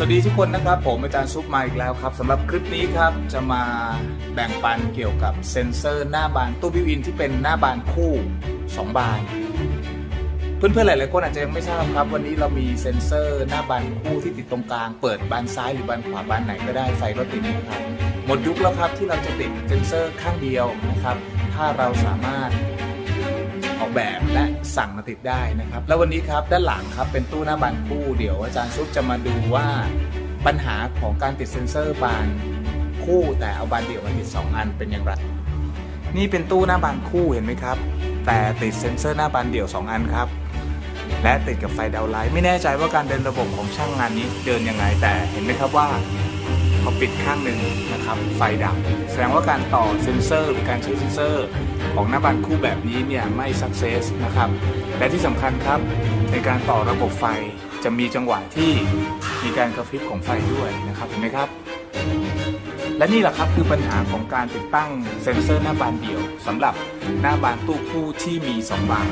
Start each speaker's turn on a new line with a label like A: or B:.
A: สวัสดีทุกคนนะครับ ผมอาจารย์ซุปมาอีกแล้วครับสำหรับคลิปนี้ครับจะมาแบ่งปันเกี่ยวกับเซ็นเซอร์หน้าบานตู้บิวอินที่เป็นหน้าบานคู่ 2 บาน เพื่อนๆหลายๆคนอาจจะยังไม่ทราบครับ วันนี้เรามีเซ็นเซอร์หน้าบานคู่ที่ติดตรงกลาง เปิดบานซ้ายหรือบานขวาบานไหนก็ได้ไฟก็ติดนะครับหมดยุคแล้วครับที่เราจะติดเซ็นเซอร์ข้างเดียวนะครับถ้าเราสามารถ แบบและสั่งมาติดได้นะครับ แล้ววันนี้ครับด้านหลังครับเป็นตู้หน้าบานคู่เดี๋ยวอาจารย์ซุปจะมาดูว่าปัญหาของการติดเซ็นเซอร์บานคู่แต่เอาบานเดี่ยวมาติด 2 อันเป็นอย่างไร นี่เป็นตู้หน้าบานคู่เห็นไหมครับ แต่ติดเซ็นเซอร์หน้าบานเดี่ยว 2 อันครับ และติดกับไฟดาวไลท์ไม่แน่ใจว่าการเดินระบบของช่างงานนี้เดินยังไงแต่เห็นไหมครับว่า พอปิดข้างหนึ่งนะครับไฟดับ แสดงว่าการต่อเซ็นเซอร์หรือการใช้เซ็นเซอร์ของหน้าบันคู่แบบนี้เนี่ยไม่สักเซสนะครับและที่สำคัญครับในการต่อระบบไฟจะมีจังหวะที่มีการกระพริบของไฟด้วยนะครับเห็นไหมครับและนี่แหละครับคือปัญหาของการติดตั้งเซ็นเซอร์หน้าบานเดี่ยวสำหรับหน้าบานตู้คู่ที่มี 2 บาน